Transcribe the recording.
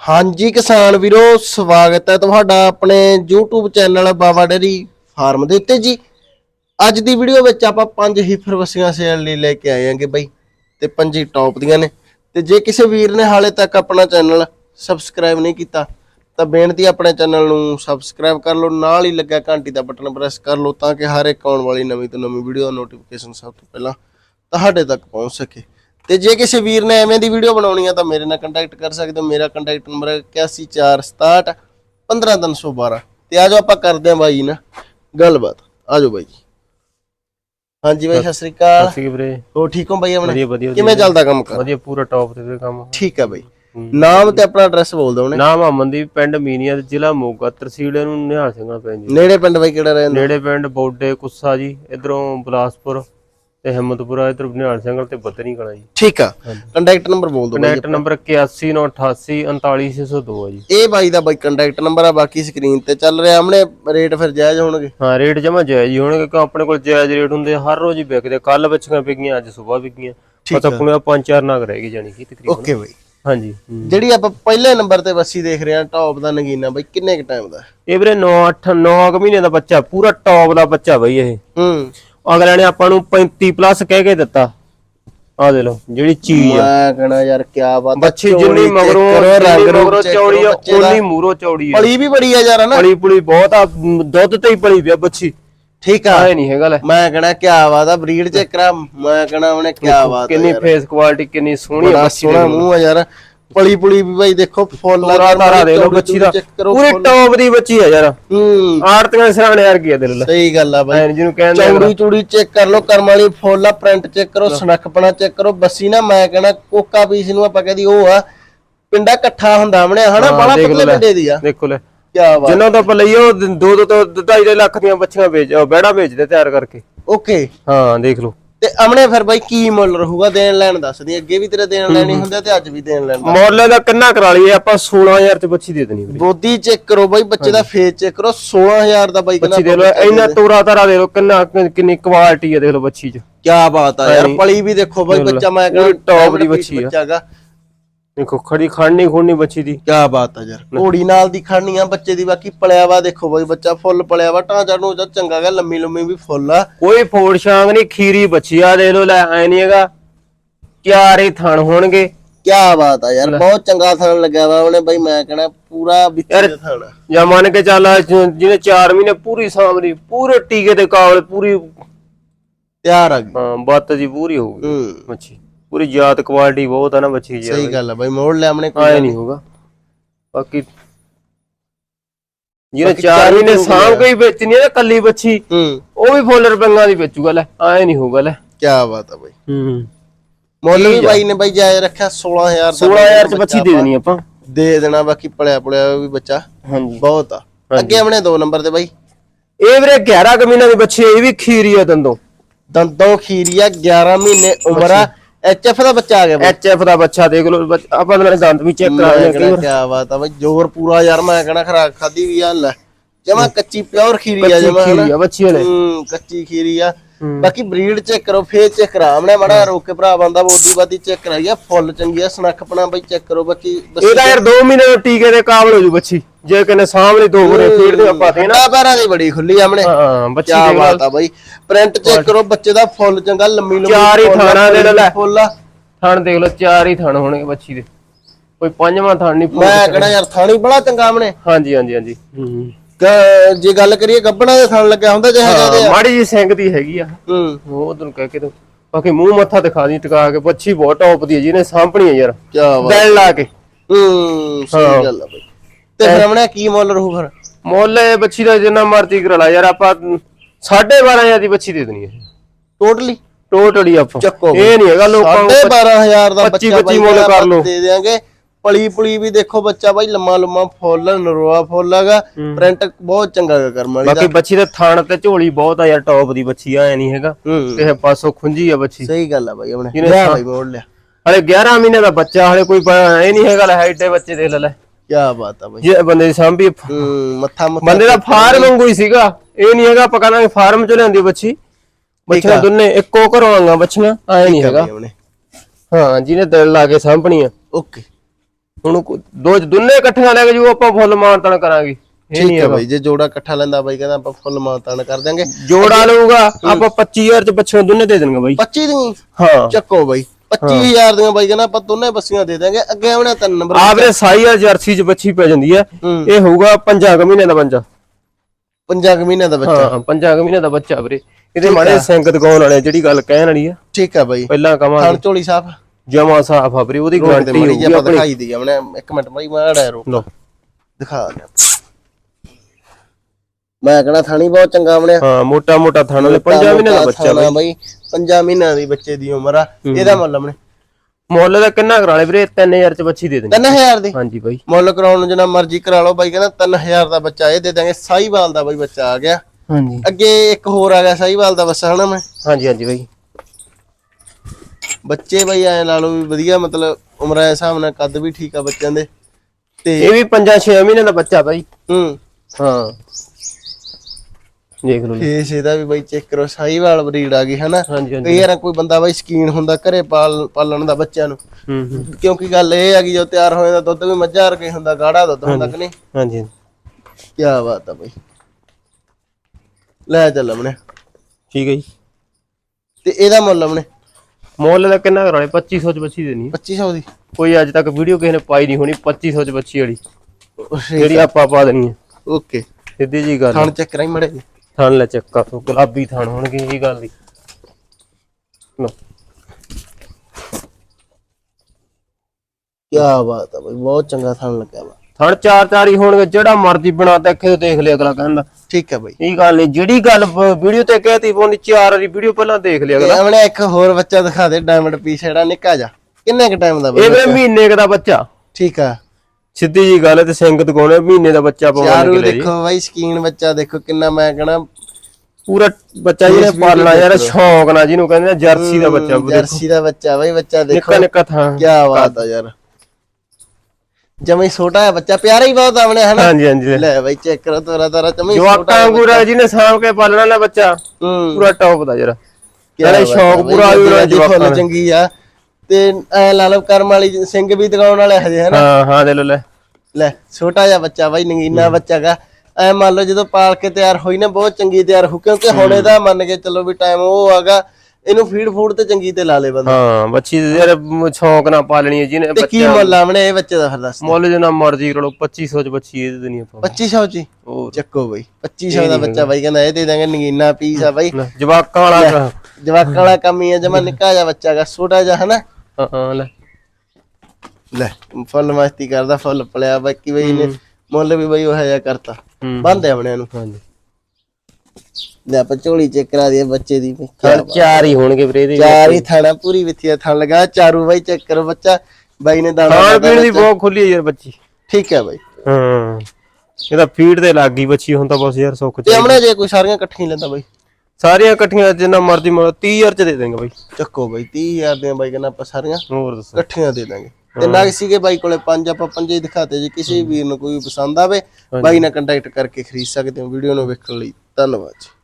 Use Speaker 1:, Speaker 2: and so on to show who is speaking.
Speaker 1: ਹਾਂਜੀ ਕਿਸਾਨ ਵੀਰੋ, ਸਵਾਗਤ ਹੈ ਤੁਹਾਡਾ ਆਪਣੇ YouTube channel Baba dairy farm ਦੇ ਉੱਤੇ ਜੀ। ਅੱਜ ਦੀ ਵੀਡੀਓ ਵਿੱਚ ਆਪਾਂ ਪੰਜ ਹੀਫਰ ਵਸੀਆਂ ਸੇਲ ਲਈ ਲੈ ਕੇ ਆਏ ਆਂਗੇ ਬਾਈ, ਤੇ ਪੰਜੀ ਟੌਪ ਦੀਆਂ ਨੇ। ਤੇ ਜੇ ਕਿਸੇ ਵੀਰ ਨੇ ਹਾਲੇ ਤੱਕ ਆਪਣਾ ਚੈਨਲ ਸਬਸਕ੍ਰਾਈਬ ਨਹੀਂ ਕੀਤਾ, ਤਾਂ ਬੇਨਤੀ ਆਪਣੇ ਚੈਨਲ ਨੂੰ ਸਬਸਕ੍ਰਾਈਬ ਕਰ ਲਓ, ਨਾਲ ਹੀ ਲੱਗਾ ਘੰਟੀ ਦਾ ਬਟਨ ਪ੍ਰੈਸ ਕਰ ਲਓ, ਤਾਂ ਕਿ ਹਰ ਇੱਕ ਆਉਣ ਵਾਲੀ ਨਵੀਂ ਤੋਂ ਨਵੀਂ ਵੀਡੀਓ ਦਾ ਨੋਟੀਫਿਕੇਸ਼ਨ ਸਭ ਤੋਂ ਪਹਿਲਾਂ ਤੁਹਾਡੇ ਤੱਕ ਪਹੁੰਚ ਸਕੇ। ਤੇ ਜੇ ਕਿਸੇ ਵੀਰ ਨੇ ਐਵੇਂ ਦੀ ਵੀਡੀਓ ਬਣਾਉਣੀ ਆ ਤਾਂ ਮੇਰੇ ਨਾਲ ਕੰਟੈਕਟ ਕਰ ਸਕਦੇ ਹੋ। ਮੇਰਾ ਕੰਟੈਕਟ ਨੰਬਰ ਹੈ 8147 15312 ਤੇ ਆਜੋ ਆਪਾਂ ਕਰਦੇ ਹਾਂ ਬਾਈ ਨਾ ਗੱਲਬਾਤ। ਆਜੋ ਬਾਈ ਜੀ। ਹਾਂਜੀ ਬਾਈ ਸਤਿ ਸ੍ਰੀ ਅਕਾਲ।
Speaker 2: ਸੀ ਵੀਰੇ।
Speaker 1: ਹੋ ਠੀਕ ਹੋ ਬਾਈ ਆਪਣੇ?
Speaker 2: ਵਧੀਆ ਵਧੀਆ
Speaker 1: ਕਿਵੇਂ ਚੱਲਦਾ ਕੰਮ ਕਰ?
Speaker 2: ਵਧੀਆ ਪੂਰਾ ਟੌਪ ਤੇ ਕੰਮ।
Speaker 1: ਠੀਕ ਆ ਬਾਈ। ਨਾਮ ਤੇ ਆਪਣਾ ਐਡਰੈਸ ਬੋਲ ਦੋ ਨੇ
Speaker 2: ਨਾਮ ਅਮਨਦੀਪ ਪਿੰਡ ਮੀਨੀਆ ਜ਼ਿਲ੍ਹਾ ਮੋਗਾ ਤਹਿਸੀਲ ਨੂੰ ਨਿਹਾਲ ਸਿੰਘਾਂ ਪੈਂਦੀ
Speaker 1: ਨੇੜੇ ਪਿੰਡ ਬਾਈ ਕਿਹੜਾ ਰਹਿੰਦਾ?
Speaker 2: ਨੇੜੇ ਪਿੰਡ ਬੋਡੇ ਕੁੱਸਾ ਜੀ ਇਧਰੋਂ ਬਲਾਸਪੁਰ। ਤੇ ਹਿੰਮਤਪੁਰਾ ਇਧਰ ਨਿਹਾਲ ਸਿੰਘਾਂ ਤੇ ਬੱਦਰੀ ਕਲਾ ਜੀ।
Speaker 1: ਠੀਕ ਆ। ਕੰਟੈਕਟ ਨੰਬਰ ਬੋਲ ਦੋ ਬਾਈ
Speaker 2: ਕਨੈਕਟ ਨੰਬਰ 8198 39602 ਆ ਜੀ।
Speaker 1: ਇਹ ਬਾਈ ਦਾ ਬਾਈ ਕੰਟੈਕਟ ਨੰਬਰ ਆ ਬਾਕੀ ਸਕਰੀਨ ਤੇ ਚੱਲ ਰਿਹਾ। ਆਮਣੇ ਰੇਟ ਫਿਰ ਜਾਇਜ਼ ਹੋਣਗੇ।
Speaker 2: ਹਾਂ ਰੇਟ ਜਮਾ ਜਾਇਜ਼ ਹੀ ਹੋਣਗੇ ਕਿਉਂਕਿ ਆਪਣੇ ਕੋਲ ਜਾਇਜ਼ ਰੇਟ ਹੁੰਦੇ ਆ, ਹਰ ਰੋਜ਼ ਹੀ ਵਿਕਦੇ ਆ। ਕੱਲ ਬੱਚੀਆਂ ਵਿਕੀਆਂ ਅੱਜ ਸਵੇਰ ਵਿਕੀਆਂ। ਪਤਾ ਪੁਣੇ ਪੰਜ ਚਾਰ ਨਾਗ ਰਹਿ ਗਈ ਜਾਨੀ ਕਿ ਤਕਰੀਬਨ।
Speaker 1: ਓਕੇ ਬਾਈ।
Speaker 2: ਹਾਂਜੀ।
Speaker 1: ਜਿਹੜੀ ਆਪਾਂ ਪਹਿਲੇ ਨੰਬਰ ਤੇ ਬੱਸੀ ਦੇਖ ਰਹੇ ਹਾਂ ਟੌਪ ਦਾ ਨਗੀਨਾ ਬਾਈ ਕਿੰਨੇ ਕ ਟਾਈਮ ਦਾ?
Speaker 2: ਇਹ ਵੀਰੇ 9 8 9 ਮਹੀਨੇ ਦਾ ਬੱਚਾ ਪੂਰਾ ਟੌਪ ਦਾ ਬੱਚਾ ਬਈ ਇਹ।
Speaker 1: ਹੂੰ।
Speaker 2: ਅਗਲੇ ਨੇ ਆਪਾਂ ਨੂੰ 35 ਪਲੱਸ ਕਹਿ ਕੇ ਦਿੱਤਾ। ਆ ਦੇ ਲੋ ਜਿਹੜੀ ਚੀਜ਼ ਆ।
Speaker 1: ਮੈਂ ਕਹਣਾ ਯਾਰ ਕੀ ਬਾਤ
Speaker 2: ਬੱਚੀ ਜਿੰਨੀ ਮਗਰੋਂ
Speaker 1: ਰੰਗ
Speaker 2: ਮਗਰੋਂ ਚੌੜੀ ਆ
Speaker 1: ਦਾ।
Speaker 2: ਉਨੀ ਮੂਰੋ ਚੌੜੀ ਆ।
Speaker 1: ਪਲੀ ਵੀ ਬੜੀ ਆ ਯਾਰ ਹਨਾ
Speaker 2: ਪਲੀ ਪੁਲੀ ਬਹੁਤ ਆ ਦੁੱਧ ਤੇ ਹੀ ਪਲੀ ਪਿਆ ਬੱਚੀ।
Speaker 1: ਠੀਕ ਆ।
Speaker 2: ਆਏ ਨਹੀਂ ਹੈਗਾ ਲੈ।
Speaker 1: ਮੈਂ ਕਹਣਾ ਕੀ ਬਾਤ ਆ ਬਰੀਡ ਚੈੱਕ ਕਰਾ। ਮੈਂ ਕਹਣਾ ਉਹਨੇ ਕੀ ਬਾਤ
Speaker 2: ਕਿੰਨੀ ਫੇਸ ਕੁਆਲਿਟੀ ਕਿੰਨੀ ਸੋਹਣੀ ਬੱਚੀ
Speaker 1: ਸੋਹਣਾ ਮੂੰਹ ਆ ਯਾਰ। ਪਲੀ ਪੁਲੀ ਵੀ ਬਾਈ ਦੇਖੋ ਫੁੱਲ
Speaker 2: ਪੂਰਾ ਤਾਰਾ ਦੇ ਲੋ ਬੱਚੀ ਦਾ। ਪੂਰੀ ਟੌਪ ਦੀ ਬੱਚੀ ਆ ਯਾਰ।
Speaker 1: ਹੂੰ।
Speaker 2: ਆੜਤੀਆਂ ਸਰਾਣੇ ਯਾਰ ਕੀ ਆ ਦਿਲ ਲੈ
Speaker 1: ਸਹੀ ਗੱਲ ਆ ਬਾਈ।
Speaker 2: ਜਿਹਨੂੰ ਕਹਿੰਦੇ
Speaker 1: ਚੌੜੀ ਚੂੜੀ ਚੈੱਕ ਕਰ ਲਓ ਕਰਮ ਵਾਲੀ ਫੁੱਲ ਆ ਪ੍ਰਿੰਟ ਚੈੱਕ ਕਰੋ ਸਨਖਪਣਾ ਚੈੱਕ ਕਰੋ। ਬੱਸੀ ਨਾ ਮੈਂ ਕਹਣਾ ਕੋਕਾ ਪੀਸ ਨੂੰ ਆਪਾਂ ਕਹਦੀ ਉਹ ਆ ਪਿੰਡਾ ਇਕੱਠਾ ਹੁੰਦਾ ਬਣਿਆ ਹਨਾ? ਬੜਾ
Speaker 2: ਦੇਖ
Speaker 1: ਪਤਲੇ
Speaker 2: ਲੈ।
Speaker 1: ਪਿੰਡੇ ਦੀ ਆ।
Speaker 2: ਦੇਖੋ ਲੈ।
Speaker 1: ਕੀ ਬਾਤ।
Speaker 2: ਜਿੰਨਾਂ ਤੋਂ ਆਪਾਂ ਉਹ ਦੋ ਦੋ ਤੋਂ 2.5 ਲੱਖ ਦੀਆਂ ਬੱਚੀਆਂ ਵੇਚ ਬਹਿੜਾ ਵੇਚਦੇ ਤਿਆਰ ਕਰਕੇ।
Speaker 1: ਓਕੇ।
Speaker 2: ਹਾਂ ਦੇਖ ਲਓ।
Speaker 1: ਤੇ ਅਮਨੇ ਫਿਰ ਬਾਈ ਕੀ ਮੁੱਲ ਰਹੂਗਾ ਦੇਣ ਲੈਣ ਦੱਸਦੀ ਅੱਗੇ ਵੀ ਤੇਰੇ ਦੇਣ ਲੈਣੀ ਹੁੰਦੇ ਤੇ ਅੱਜ ਵੀ ਦੇਣ ਲੈਣ ਦਾ
Speaker 2: ਮੁੱਲ ਦਾ ਕਿੰਨਾ ਕਰਾ ਲਈਏ ਆਪਾਂ 16000 ਚ ਬੱਚੀ ਦੇ ਦੇਣੀ ਵੀਰੇ।
Speaker 1: ਬੋਦੀ ਚੈੱਕ ਕਰੋ ਬਾਈ ਬੱਚੇ ਦਾ ਫੇਸ ਚੈੱਕ ਕਰੋ 16000 ਦਾ ਬਾਈ
Speaker 2: ਬੱਚੀ ਦੇ ਲੋ ਇੰਨਾ ਤੋਰਾ ਤਾਰਾ ਦੇ ਲੋ ਕਿੰਨਾ ਕਿੰਨੀ ਕੁਆਲਿਟੀ ਹੈ ਦੇਖ ਲੋ ਬੱਚੀ ਚ।
Speaker 1: ਕੀ ਬਾਤ ਆ ਯਾਰ ਪਲੀ ਵੀ ਦੇਖੋ ਬਾਈ ਬੱਚਾ ਮੈਂ
Speaker 2: ਪੂਰੀ
Speaker 1: ਕਹਿੰਦਾ
Speaker 2: top ਦੀ ਬੱਚੀ ਆ।
Speaker 1: ਹੈਗਾ।
Speaker 2: ਦੇਖੋ ਖੜੀ ਖੜਨੀ ਖੁੜਨੀ ਬੱਚੀ ਦੀ।
Speaker 1: ਕੀ ਬਾਤ ਆ ਯਾਰ। ਘੋੜੀ ਨਾਲ ਦੀ ਖੜਨੀ ਆ ਬੱਚੇ ਦੀ ਬਾਕੀ ਪਲਿਆ ਵਾ ਦੇਖੋ ਬਾਈ ਬੱਚਾ ਫੁੱਲ ਪਲਿਆ ਵਾ ਢਾਂਚਾ ਨੂੰ ਚੰਗਾ ਗਾ ਲੰਮੀ ਲੰਮੀ ਵੀ ਫੁੱਲ ਆ।
Speaker 2: ਕੋਈ ਫੋੜ ਸ਼ਾਂਗ ਨਹੀਂ ਖੀਰੀ ਬੱਚੀ ਆ ਦੇ ਲੋ ਲੈ ਐ ਨਹੀਂ ਹੈਗਾ। ਚਾਰੇ ਥਣ ਹੋਣਗੇ।
Speaker 1: ਕੀ ਬਾਤ ਆ ਯਾਰ ਬਹੁਤ ਚੰਗਾ ਥਣ ਲੱਗਿਆ ਵਾ ਉਹਨੇ ਬਾਈ ਮੈਂ ਕਹਣਾ ਪੂਰਾ ਵਿੱਚੇ ਥਣ।
Speaker 2: ਜਾਂ ਮੰਨ ਕੇ ਚੱਲ ਜ- ਜਿਹਨੇ 4 ਮਹੀਨੇ ਪੂਰੀ ਸਾਂਭਲੀ ਪੂਰੇ ਟੀਕੇ ਦੇ ਕਾਬਲ ਪੂਰੀ
Speaker 1: ਤਿਆਰ ਆ ਗਈ।
Speaker 2: ਹਾਂ ਬੱਤ ਜੀ ਪੂਰੀ
Speaker 1: ਹੂੰ।
Speaker 2: ਬੱਚੀ। ਪੂਰੀ ਜਾਤ ਕੁਆਲਿਟੀ ਬਹੁਤ ਆ ਨਾ ਬੱਚੀ ਜੀ
Speaker 1: ਸਹੀ ਗੱਲ ਆ ਬਾਈ ਮੋੜ ਲੈ ਆਪਣੇ
Speaker 2: ਆਏ ਨਹੀਂ ਹੋਗਾ ਬਾਕੀ ਜਿਹਨੇ 4 ਮਹੀਨੇ ਸਾਂਭ ਕੇ ਹੀ ਵੇਚਣੀ ਨਾ ਕੱਲੀ ਬੱਚੀ
Speaker 1: ਹੂੰ।
Speaker 2: ਉਹ ਵੀ ਫੁੱਲ ਰੁਪਈਆਂ ਦੀ ਵੇਚੂਗਾ ਲੈ ਆਏ ਨਹੀਂ ਹੋਊਗਾ ਲੈ।
Speaker 1: ਕੀ ਬਾਤ ਆ ਬਾਈ।
Speaker 2: ਹੂੰ
Speaker 1: ਮੁੱਲ ਵੀ ਬਾਈ ਨੇ ਬਾਈ ਜਾਇਜ਼ ਰੱਖਿਆ 16000 ਦਾ
Speaker 2: 16000 ਚ ਬੱਚੀ ਦੇ ਦੇਣੀ ਆਪਾਂ।
Speaker 1: ਦੇ ਦੇਣਾ ਬਾਕੀ ਪਲਿਆ ਪਲਿਆ ਵੀ ਬੱਚਾ।
Speaker 2: ਹਾਂਜੀ।
Speaker 1: ਬਹੁਤ ਆ। ਅੱਗੇ ਆਪਣੇ ਦੋ ਨੰਬਰ ਤੇ ਬਾਈ।
Speaker 2: ਇਹ ਵੀਰੇ 11 ਕੁ ਮਹੀਨਿਆਂ ਦੀ ਬੱਚੀ ਇਹ ਵੀ ਖੀਰੀ ਆ ਦੰਦੋਂ।
Speaker 1: ਦੰਦੋਂ ਖੀਰੀਆ 11 ਮਹੀਨੇ ਉਮਰ ਆ। ਐਚਐਫ ਦਾ ਬੱਚਾ ਆ ਗਿਆ ਬਾਈ।
Speaker 2: ਐਚ ਐਫ ਦਾ ਬੱਚਾ ਦੇਖ ਲਓ ਬੱਚ- ਆਪਾਂ ਤਾਂ ਦੰਦ ਵੀ ਚੈੱਕ ਕਰਾ ਲਿਆ
Speaker 1: ਕਿਆ ਬਾਤ ਆ ਬਾਈ ਜ਼ੋਰ ਪੂਰਾ ਯਾਰ ਮੈਂ ਕਹਿਣਾ ਖਰਾਕ ਖਾਦੀ ਵੀ ਆ ਲੈ। ਜਮਾ ਕੱਚੀ ਪਿਓਰ ਖੀਰੀ ਆ ਜਮਾ
Speaker 2: ਖੀਰੀ ਆ ਬੱਚੀ ਵਾਲੇ।
Speaker 1: ਹੂੰ ਕੱਚੀ ਖੀਰੀ ਆ। ਬਾਕੀ ਬਰੀਡ ਚੈੱਕ ਕਰੋ ਫੇਸ ਚੈੱਕ ਕਰਾ। ਆਮਣੇ ਮੜਾ ਰੋਕ ਕੇ ਭਰਾ ਬੰਦਾ ਬੋਦੀ ਬਾਦੀ ਚੈੱਕ ਕਰਾਈ ਆ ਫੁੱਲ ਚੰਗੀ ਆ ਸਨਖਪਣਾ ਬਾਈ ਚੈੱਕ ਕਰੋ ਬਾਕੀ
Speaker 2: ਇਹਦਾ ਯਾਰ 2 ਮਹੀਨੇ ਦੇ ਟੀਕੇ ਦੇ ਕਾਬਲ ਹੋ ਜੂ ਬੱਚੀ। ਜੇ ਕਿਨੇ ਸਾਹਮਣੇ ਦੋ ਬਰੇ ਫੀਡ ਦੇ ਆਪਾਂ ਤੇ ਨਾ।
Speaker 1: ਪੈਰਾਂ ਦੀ ਬੜੀ ਖੁੱਲੀ ਆਮਣੇ।
Speaker 2: ਹਾਂ ਬੱਚੀ ਲਓ
Speaker 1: ਬਾਤ ਆ ਬਾਈ। ਪ੍ਰਿੰਟ ਚੈੱਕ ਕਰੋ ਬੱਚੇ ਦਾ ਫੁੱਲ ਚੰਗਾ ਲੰਮੀ ਲੰਮੀ
Speaker 2: ਚਾਰ ਹੀ ਥਾਣਾ ਦੇ ਲੈ।
Speaker 1: ਫੁੱਲ
Speaker 2: ਥਣ ਦੇਖ ਲਓ ਚਾਰ ਹੀ ਥਣ ਹੋਣਗੇ ਬੱਚੀ ਦੇ। ਕੋਈ ਪੰਜਵਾਂ ਥਣ ਨਹੀਂ
Speaker 1: ਮੈਂ ਕਹਣਾ ਯਾਰ ਥਾਣੀ ਬੜਾ ਚੰਗਾ ਆਮਣੇ।
Speaker 2: ਹਾਂਜੀ ਹਾਂਜੀ ਹਾਂਜੀ। ਹੂੰ।
Speaker 1: ਜੇ ਗੱਲ ਕਰੀਏ ਗੱਬਣਾ ਦੇ ਥਣ ਲੱਗਿਆ ਹੁੰਦਾ ਜਿਹੇ ਜਿਹੇ
Speaker 2: ਹਾਂ, ਮਾੜੀ ਜੀ ਸਿੰਘ ਦੀ ਹੈਗੀ ਆ।
Speaker 1: ਹੂੰ।
Speaker 2: ਉਹ ਤੈਨੂੰ ਕਹਿ ਕੇ ਤੂੰ ਬਾਕੀ ਮੂੰਹ ਮੱਥਾ ਦਿਖਾ ਦੀ ਟਿਕਾ ਕੇ ਬੱਚੀ ਬਹੁਤ ਟੌਪ ਦੀ ਹੈ ਜਿਹਨੇ ਸਾਂਭਣੀ ਹੈ ਯਾਰ।
Speaker 1: ਕੀ ਬਾਤ
Speaker 2: ਦਿਲ ਲਾ ਕੇ।
Speaker 1: ਹੂੰ ਸਹੀ ਗੱਲ ਆ ਬਾਈ। ਤੇ ਕੀ ਮੁੱਲ ਰਹੂ ਫਿਰ?
Speaker 2: ਮੁੱਲ ਇਹ ਬੱਚੀ ਦਾ ਜਿੰਨਾ ਮਰਜ਼ੀ ਕਰਾ ਲਾ ਯਾਰ ਆਪਾਂ 12500 ਦੀ ਬੱਚੀ ਦੇ ਦੇਣੀ ਹੈ।
Speaker 1: ਟੋਟਲੀ
Speaker 2: ਟੋਟਲੀ ਆਪਾਂ। ਇਹ ਨਹੀਂ ਹੈਗਾ ਲੋਕਾਂ ਨੂੰ
Speaker 1: 12500 ਦਾ ਬੱਚਾ
Speaker 2: ਪੱਚੀ
Speaker 1: ਬਾਈ
Speaker 2: ਮੁੱਲ
Speaker 1: ਆਪਾਂ
Speaker 2: ਕਰ ਲਓ।
Speaker 1: ਦੇ ਦੇਾਂਗੇ ਪਲੀ ਪੁਲੀ ਵੀ ਦੇਖੋ ਬੱਚਾ ਬਾਈ ਲੰਮਾ ਲੰਮਾ ਫੁੱਲ ਨਰੋਆ ਫੁੱਲ ਹੈਗਾ। ਪ੍ਰਿੰਟ ਬਹੁਤ ਚੰਗਾ ਹੈਗਾ ਕਰਮ ਵਾਲੀ
Speaker 2: ਬਾਕੀ ਬੱਚੀ ਦੇ ਥਣ ਤੇ ਝੋਲੀ ਬਹੁਤ ਆ ਯਾਰ ਟੌਪ ਦੀ ਬੱਚੀ ਆ ਐ ਨਹੀਂ ਹੈਗਾ। ਕਿਸੇ ਪਾਸੋਂ ਖੁੰਝੀ ਆ ਬੱਚੀ।
Speaker 1: ਸਹੀ ਗੱਲ ਆ ਬਾਈ ਆਪਣੇ ਲਿਆ ਬਾਈ ਮੋੜ ਲਿਆ।
Speaker 2: ਹਲੇ 11 ਮਹੀਨੇ ਦਾ ਬੱਚਾ ਹਲੇ ਕੋਈ ਐ ਨਹੀਂ ਹੈਗਾ ਲੈ ਹਾਈਟੇ ਬੱਚੇ ਦੇਖ ਲੈ
Speaker 1: ਕੀ ਬਾਤ ਆ ਬਾਈ।
Speaker 2: ਜੇ ਬੰਦੇ ਦੀ ਸਾਂਭੀ
Speaker 1: ਮੱਥਾ ਮੁੱਥਾ
Speaker 2: ਬੰਦੇ ਦਾ ਫਾਰਮ ਵਾਂਗੂ ਹੀ ਸੀਗਾ। ਇਹ ਨਹੀਂ ਹੈਗਾ ਆਪਾਂ ਕਹਿੰਦਾ ਫਾਰਮ ਚ ਲਿਆਂਦੀ ਬੱਚੀ। ਬੱਚੀਆਂ ਦੋਨੇ ਇੱਕੋ ਘਰੋਂ ਆਂਗਾ ਬੱਚੀਆਂ ਐ ਨਹੀਂ ਹੈਗਾ। ਹਾਂ ਜਿਹਨੇ ਦਿਲ ਲਾ ਕੇ ਸਾਂਭਣੀ ਆ।
Speaker 1: ਓਕੇ।
Speaker 2: ਹੁਣ ਕੋ- ਦੋ ਦੋਨੇ ਇਕੱਠੀਆਂ ਲੈ ਕੇ ਜੂ ਆਪਾਂ ਫੁੱਲ ਮਾਨਤਨ ਕਰਾਂਗੇ। ਇਹ
Speaker 1: ਠੀਕ
Speaker 2: ਨਹੀਂ
Speaker 1: ਹੈ
Speaker 2: ਹੈਗਾ।
Speaker 1: ਬਾਈ ਜੇ ਜੋੜਾ ਇਕੱਠਾ ਲੈਂਦਾ ਬਾਈ ਕਹਿੰਦਾ ਆਪਾਂ ਫੁੱਲ ਮਾਨਤਾਨ ਕਰ ਦਾਂਗੇ
Speaker 2: ਜੋੜਾ ਲਊਗਾ ਆਪਾਂ 25000 ਚ ਬੱਚਿਆਂ ਦੋਨੇ ਦੇ ਦੇਣਗੇ ਬਾਈ।
Speaker 1: 25 ਦੀ?
Speaker 2: ਹਾਂ।
Speaker 1: ਚੱਕੋ ਬਾਈ 25000 ਦੀਆਂ ਬਾਈ ਕਹਿੰਦਾ ਆਪਾਂ ਦੋਨੇ ਬੱਸੀਆਂ ਦੇ ਦਾਂਗੇ ਅੱਗੇ ਆਉਣਾ ਤਿੰਨ ਨੰਬਰ
Speaker 2: ਆਵਰੇ ਸਾਈ ਵਾਲੀ ਜਰਸੀ ਚ ਬੱਚੀ ਪੈ ਜਾਂਦੀ ਹੈ।
Speaker 1: ਹੂੰ।
Speaker 2: ਇਹ ਹੋਊਗਾ 5 ਮਹੀਨੇ ਦਾ ਬੱਚਾ।
Speaker 1: ਪੰਜਾਂ ਕੁ ਮਹੀਨਿਆਂ ਦਾ ਬੱਚਾ।
Speaker 2: ਹਾਂ 5 ਮਹੀਨੇ ਦਾ ਬੱਚਾ ਵੀਰੇ। ਇਹਦੇ ਮਾੜੇ ਸੰਗਤ ਗਾਉਣ ਵਾਲੇ ਜਿਹੜੀ ਗੱਲ ਕਹਿਣ ਵਾਲੀ ਆ।
Speaker 1: ਠੀਕ ਹੈ ਬਾਈ।
Speaker 2: ਪਹਿਲਾਂ
Speaker 1: ਥਣ
Speaker 2: ਕਵਾਂਗੇ
Speaker 1: ਝੋਲੀ ਸਾਫ਼
Speaker 2: ਜਮਾ ਸਾਫ਼ ਆ ਵੀਰੇ ਉਹਦੀ ਗਾਰੰਟੀ ਹੋਊਗੀ
Speaker 1: ਆਪਾਂ
Speaker 2: ਆਪਣੀ।
Speaker 1: ਦਿਖਾਈ ਦੀ ਆਪਣੇ ਇੱਕ ਮਿੰਟ ਬਾਈ ਮਾੜਾ ਰੋ।
Speaker 2: ਲਓ।
Speaker 1: ਦਿਖਾ ਦੇ ਮੈਂ ਕਹਣਾ ਥਾਣੀ ਬਹੁਤ ਚੰਗਾ ਬਣਿਆ।
Speaker 2: ਹਾਂ ਮੋਟਾ ਮੋਟਾ ਥਣ ਵਾਲੇ 5 ਮਹੀਨੇ ਦਾ ਬੱਚਾ
Speaker 1: ਬਾਈ। ਪੰਜਾਂ ਮਹੀਨਿਆਂ ਦੀ ਬੱਚੇ ਦੀ ਉਮਰ ਆ। ਇਹਦਾ ਮੁੱਲ ਆਪਣੇ।
Speaker 2: ਮੁੱਲ ਦਾ ਕਿੰਨਾ ਕਰਾ ਲੈ ਵੀਰੇ? 3000 ਚ ਬੱਚੀ ਦੇ ਦੇਣੀ
Speaker 1: 3000 ਦੀ?
Speaker 2: ਹਾਂਜੀ ਬਾਈ।
Speaker 1: ਮੁੱਲ ਕਰਾਉਣ ਨੂੰ ਜਿੰਨਾ ਮਰਜ਼ੀ ਕਰਾ ਲਓ ਬਾਈ ਕਹਿੰਦਾ 3000 ਦਾ ਬੱਚਾ ਇਹ ਦੇ ਦਾਂਗੇ ਸਾਈਵਾਲ ਦਾ ਬਾਈ ਬੱਚਾ ਆ ਗਿਆ।
Speaker 2: ਹਾਂਜੀ।
Speaker 1: ਅੱਗੇ ਇੱਕ ਹੋਰ ਆ ਗਿਆ ਸਾਈਵਾਲ ਦਾ ਬੱਚਾ ਹਨਾ ਮੈਂ?
Speaker 2: ਹਾਂਜੀ ਹਾਂਜੀ ਬਾਈ।
Speaker 1: ਬੱਚੇ ਬਾਈ ਐ ਲਾ ਲਓ ਵੀ ਵਧੀਆ ਮਤਲਬ ਉਮਰਾਂ ਦੇ ਹਿਸਾਬ ਨਾਲ ਕੱਦ ਵੀ ਠੀਕ ਆ ਬੱਚਿਆਂ ਦੇ। ਤੇ
Speaker 2: ਇਹ ਵੀ 5-6 ਮਹੀਨੇ ਦਾ ਬੱਚਾ ਬਾਈ।
Speaker 1: ਹੂੰ।
Speaker 2: ਹਾਂ। ਦੇਖ ਲਓ।
Speaker 1: ਫੇਸ ਇਹਦਾ ਵੀ ਬਾਈ ਚੈੱਕ ਕਰੋ ਸਾਈਵਾਲ ਬਰੀਡ ਆ ਗਈ ਹਨਾ?
Speaker 2: ਹਾਂਜੀ ਹਾਂਜੀ।
Speaker 1: ਕਈ ਬੰਦਾ ਬਾਈ ਸਕੀਨ ਹੁੰਦਾ ਘਰੇ ਪਾਲ ਪਾਲਣ ਦਾ ਬੱਚਿਆਂ ਨੂੰ।
Speaker 2: ਹੂੰ ਹੂੰ।
Speaker 1: ਕਿਉਂਕਿ ਗੱਲ ਇਹ ਆ ਕਿ ਜੋ ਤਿਆਰ ਹੋ ਜਾਂਦਾ ਦੁੱਧ ਵੀ ਮੱਝਾਂ ਵਰਗੇ ਹੁੰਦਾ ਗਾੜਾ ਦੁੱਧ ਹੁੰਦਾ ਕਿ ਨਹੀਂ?
Speaker 2: ਹਾਂਜੀ
Speaker 1: ਕੀ ਬਾਤ ਆ ਬਾਈ। ਲੈ ਚੱਲ ਆਪਣੇ
Speaker 2: ਠੀਕ ਹੈ ਜੀ।
Speaker 1: ਤੇ ਇਹਦਾ ਮੁੱਲ ਆਪਣੇ
Speaker 2: ਮੁੱਲ ਦਾ ਕਿੰਨਾ ਕਰਾ ਲੈ 2500 ਚ ਬੱਚੀ ਦੇਣੀ ਹੈ।
Speaker 1: 2500 ਦੀ।
Speaker 2: ਕੋਈ ਅੱਜ ਤੱਕ ਵੀਡੀਓ ਕਿਸੇ ਨੇ ਪਾਈ ਨਹੀਂ ਹੋਣੀ 2500 ਚ ਬੱਚੀ ਵਾਲੀ। ਜਿਹੜੀ ਆਪਾਂ ਪਾ ਦੇਣੀ ਹੈ।
Speaker 1: ਓਕੇ।
Speaker 2: ਸਿੱਧੀ ਜੀ ਗੱਲ
Speaker 1: ਥਣ ਚੈੱਕ ਕਰਾਈ ਮੜੇ
Speaker 2: ਥਣ ਲੈ ਚੱਕਾ ਤੋਂ ਗੁਲਾਬੀ ਥਣ ਹੋਣਗੇ ਇਹ ਗੱਲ ਦੀ। ਲਓ।
Speaker 1: ਕੀ ਬਾਤ ਆ ਬਾਈ ਬਹੁਤ ਚੰਗਾ ਥਣ ਲੱਗਿਆ ਵਾ।
Speaker 2: ਥਣ ਚਾਰ ਚਾਰ ਹੀ ਹੋਣਗੇ ਜਿਹੜਾ ਮਰਜ਼ੀ ਬਣਾ ਤੇ ਅੱਖੇ ਤੋਂ ਦੇਖ ਲਿਆ ਅਗਲਾ ਕਹਿੰਦਾ।
Speaker 1: ਠੀਕ ਆ ਬਾਈ।
Speaker 2: ਇਹ ਗੱਲ ਨਹੀਂ ਜਿਹੜੀ ਗੱਲ ਵੀਡੀਓ ਤੇ ਕਹਿਤੀ ਉਹਨੇ ਚਾਰ ਵਾਰੀ ਵੀਡੀਓ ਪਹਿਲਾਂ ਦੇਖ ਲਿਆ ਅਗਲਾ।
Speaker 1: ਆਪਣੇ ਇੱਕ ਹੋਰ ਬੱਚਾ ਦਿਖਾ ਦੇ ਡਾਇਮੰਡ ਪੀਸ ਜਿਹੜਾ ਨਿੱਕਾ ਜਾ ਕਿੰਨੇ ਕ ਟਾਈਮ ਦਾ ਬਾਈ
Speaker 2: ਇਹ ਮਹੀਨੇ ਕੁ ਦਾ ਬੱਚਾ।
Speaker 1: ਠੀਕ ਆ।
Speaker 2: ਸਿੱਧੀ ਜੀ ਗੱਲ ਹੈ ਤੇ ਸਿੰਘ ਤਗਾਉਣੇ ਮਹੀਨੇ ਦਾ ਬੱਚਾ ਪਾਉਣਾ
Speaker 1: ਚਾਰੂ
Speaker 2: ਨਿਕਲੇ ਜੀ
Speaker 1: ਦੇਖੋ ਬਾਈ ਸਕੀਨ ਬੱਚਾ ਦੇਖੋ ਕਿੰਨਾ ਮੈਂ ਕਹਣਾ
Speaker 2: ਪੂਰਾ ਬੱਚਾ ਜਿਹਨੇ ਪਾਲਣਾ ਯਾਰ ਸ਼ੌਂਕ ਨਾਲ ਜਿਹਨੂੰ ਕਹਿੰਦੇ ਜਰਸੀ ਦਾ ਬੱਚਾ।
Speaker 1: ਜਰਸੀ ਦਾ ਬੱਚਾ ਬਾਈ ਬੱਚਾ ਦੇਖੋ।
Speaker 2: ਨਿੱਕਾ ਨਿੱਕਾ ਥਾਂ।
Speaker 1: ਕੀ ਬਾਤ ਆ ਯਾਰ। ਜਮੇ ਛੋਟਾ ਹੈ ਬੱਚਾ ਪਿਆਰਾ ਹੀ ਬਹੁਤ ਆਵਣੇ ਹਨਾ?
Speaker 2: ਹਾਂਜੀ ਹਾਂਜੀ।
Speaker 1: ਲੈ ਬਾਈ ਚੈੱਕ ਕਰੋ ਤੋਰਾ ਤੋਰਾ ਜਮੇ
Speaker 2: ਜਵਾਕਾਂ ਅੰਗੂਰਾ ਜਿਹਨੇ ਸਾਂਭ ਕੇ ਪਾਲਣਾ ਨਾ ਬੱਚਾ
Speaker 1: ਹੂੰ।
Speaker 2: ਪੂਰਾ ਟੌਪ ਦਾ ਜਰਾ।
Speaker 1: ਬਾਤ
Speaker 2: ਸ਼ੌਂਕ ਪੂਰਾ ਆ
Speaker 1: ਵਧੀਆ
Speaker 2: ਜੂਗਾ
Speaker 1: ਜੀ,
Speaker 2: ਜਵਾਕਾਂ
Speaker 1: ਫੁੱਲ
Speaker 2: ਦਾ।
Speaker 1: ਚੰਗੀ ਆ। ਤੇ ਐ ਲਾ ਲਓ ਕਰਮ ਵਾਲੀ ਸਿੰਘ ਵੀ ਦਿਖਾਉਣ ਵਾਲੇ ਹਜੇ ਹਨਾ?
Speaker 2: ਹਾਂ ਹਾਂ ਦੇ ਲੋ ਲੈ।
Speaker 1: ਲੈ ਛੋਟਾ ਜਿਹਾ ਬੱਚਾ ਬਾਈ ਨਗੀਨਾ ਬੱਚਾ ਗਾ ਐ ਮੰਨ ਲਓ ਜਦੋਂ ਪਾਲ ਕੇ ਤਿਆਰ ਹੋਈ ਨਾ ਬਹੁਤ ਚੰਗੀ ਤਿਆਰ ਹੋ ਕਿਉਂਕਿ ਹੁਣ ਇਹਦਾ ਮੰਨ ਕੇ ਚੱਲੋ ਵੀ ਟਾਈਮ ਉਹ ਆਗਾ ਇਹਨੂੰ ਫੀਡ ਫੂਡ ਤੇ ਚੰਗੀ ਤੇ ਲਾ ਲੇ ਬੰਦਾ।
Speaker 2: ਹਾਂ ਬੱਚੀ ਦੇ ਯਾਰ ਸ਼ੌਂਕ ਨਾਲ ਪਾਲਣੀ ਹੈ ਜਿਹਨੇ
Speaker 1: ਤੇ ਕੀ ਮੁੱਲ ਆਵਣੇ ਇਹ ਬੱਚੇ ਦਾ ਫਿਰ ਦੱਸ
Speaker 2: ਮੁੱਲ ਜਿੰਨਾ ਮਰਜ਼ੀ ਕਰੋ 2500 ਚ ਬੱਚੀ ਇਹ ਦੇ ਦੇਣੀ ਆਪਾਂ।
Speaker 1: 2500 ਜੀ
Speaker 2: ਹੋਰ।
Speaker 1: ਚੱਕੋ ਬਾਈ 2500 ਦਾ ਬੱਚਾ ਬਾਈ ਕਹਿੰਦਾ ਇਹ ਦੇ ਦਾਂਗੇ ਨਗੀਨਾ ਪੀਸ ਆ ਬਾਈ।
Speaker 2: ਜਵਾਕਾਂ ਵਾਲਾ
Speaker 1: ਜਵਾਕਾਂ ਵਾਲਾ ਕੰਮ ਹੀ ਆ ਜਮਾ ਨਿੱਕਾ ਜਿਹਾ ਬੱਚਾ ਗਾ ਛੋਟਾ ਜਿਹਾ ਹਨਾ?
Speaker 2: ਹਾਂ ਹਾਂ ਲੈ।
Speaker 1: ਲੈ ਫੁੱਲ ਮਸਤੀ ਕਰਦਾ ਫੁੱਲ ਪਲਿਆ ਬਾਕੀ ਬਈ ਨੇ ਮੁੱਲ ਵੀ ਬਈ ਉਹ ਜਿਹਾ ਕਰਤਾ।
Speaker 2: ਹੂੰ।
Speaker 1: ਬੰਦੇ ਆਪਣੇ ਨੂੰ।
Speaker 2: ਹਾਂਜੀ।
Speaker 1: ਲੈ ਆਪਾਂ ਝੋਲੀ ਚੈੱਕ ਕਰਾ ਦਈਏ ਬੱਚੇ ਦੀ ਵੀ।
Speaker 2: ਚੱਲ ਚਾਰ ਹੀ ਹੋਣਗੇ ਵੀਰੇ ਇਹਦੇ
Speaker 1: ਚਾਰ ਹੀ ਥਾਣਾ ਪੂਰੀ ਵਿੱਥੀਆ ਥਣ ਲਗਾ। ਚਾਰੂ ਬਾਈ ਚੈੱਕ ਕਰੋ ਬੱਚਾ ਬਾਈ ਨੇ ਦਾਣਾ
Speaker 2: ਖਾਣ ਪੀਣ ਦੀ। ਬਹੁਤ ਖੁੱਲੀ ਹੈ ਯਾਰ ਬੱਚੀ।
Speaker 1: ਠੀਕ ਹੈ ਬਾਈ।
Speaker 2: ਹਾਂ ਇਹਦਾ ਫੀਡ ਤੇ ਲੱਗ ਗਈ ਬੱਚੀ ਹੁਣ ਤਾਂ ਬਸ ਯਾਰ ਸੁੱਕ
Speaker 1: ਤੇ
Speaker 2: ਚ
Speaker 1: ਹਮਣੇ ਜੇ ਕੋਈ ਸਾਰੀਆਂ ਇਕੱਠੀਆਂ ਲੈਂਦਾ ਬਾਈ।
Speaker 2: ਸਾਰੀਆਂ ਇਕੱਠੀਆਂ ਜਿੰਨਾ ਮਰਜ਼ੀ ਮੁੱਲ 30000 ਚ ਦੇ ਦੇਂਗੇ ਬਾਈ।
Speaker 1: ਚੱਕੋ ਬਾਈ 30000 ਦੀਆਂ ਬਾਈ ਕਹਿੰਦਾ ਆਪਾਂ ਸਾਰੀਆਂ
Speaker 2: ਹੋਰ ਦੱਸੋ।
Speaker 1: ਇਕੱਠੀਆਂ ਦੇ ਦਾਂਗੇ। ਤੇ ਨਗ ਸੀਗੇ ਬਾਈ ਕੋਲੇ ਪੰਜ ਆਪਾਂ ਪੰਜੇ ਹੀ ਦਿਖਾਤੇ ਜੇ ਕਿਸੇ ਵੀਰ ਨੂੰ ਕੋਈ ਪਸੰਦ ਆਵੇ ਬਾਈ ਨਾਲ ਕੰਟੈਕਟ ਕਰਕੇ ਖਰੀਦ ਸਕਦੇ ਹੋ ਵੀਡੀਓ ਨੂੰ ਵੇਖਣ ਲਈ। ਧੰਨਵਾਦ ਜੀ।